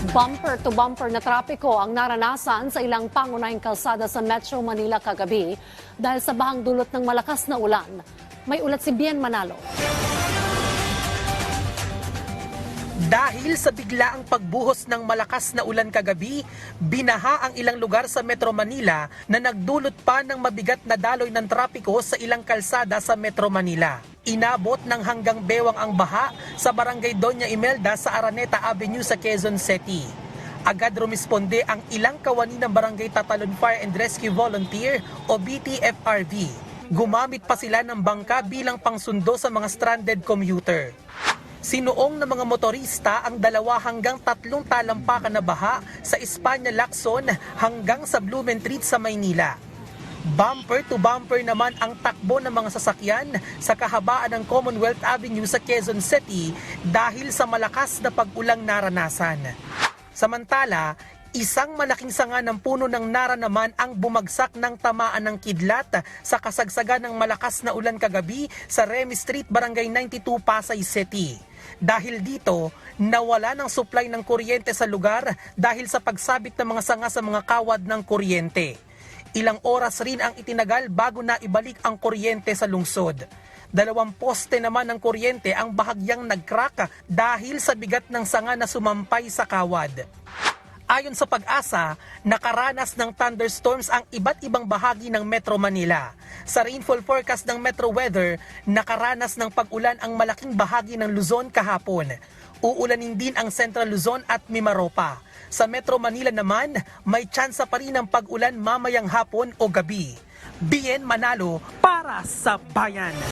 Bumper-to-bumper na trapiko ang naranasan sa ilang pangunahing kalsada sa Metro Manila kagabi dahil sa bahang dulot ng malakas na ulan. May ulat si Bien Manalo. Dahil sa biglaang pagbuhos ng malakas na ulan kagabi, binaha ang ilang lugar sa Metro Manila na nagdulot pa ng mabigat na daloy ng trapiko sa ilang kalsada sa Metro Manila. Inabot ng hanggang bewang ang baha sa barangay Doña Imelda sa Araneta Avenue sa Quezon City. Agad rumisponde ang ilang kawani ng Barangay Tatalon Fire and Rescue Volunteer o BTFRV. Gumamit pa sila ng bangka bilang pangsundo sa mga stranded commuter. Sinuong ng mga motorista ang dalawa hanggang tatlong talampakan na baha sa Espanya Lacson hanggang sa Blumentritt sa Maynila. Bumper to bumper naman ang takbo ng mga sasakyan sa kahabaan ng Commonwealth Avenue sa Quezon City dahil sa malakas na pag-ulang naranasan. Samantala, isang malaking sanga ng puno ng nara naman ang bumagsak ng tamaan ng kidlat sa kasagsagan ng malakas na ulan kagabi sa Remy Street, Barangay 92, Pasay City. Dahil dito, nawala ng supply ng kuryente sa lugar dahil sa pagsabit ng mga sanga sa mga kawad ng kuryente. Ilang oras rin ang itinagal bago na ibalik ang kuryente sa lungsod. Dalawang poste naman ng kuryente ang bahagyang nagcrack dahil sa bigat ng sanga na sumampay sa kawad. Ayon sa pag-asa, nakaranas ng thunderstorms ang iba't ibang bahagi ng Metro Manila. Sa rainfall forecast ng Metro Weather, nakaranas ng pag-ulan ang malaking bahagi ng Luzon kahapon. Uulanin din ang Central Luzon at Mimaropa. Sa Metro Manila naman, may tsansa pa rin ng pag-ulan mamayang hapon o gabi. Bien Manalo para sa bayan.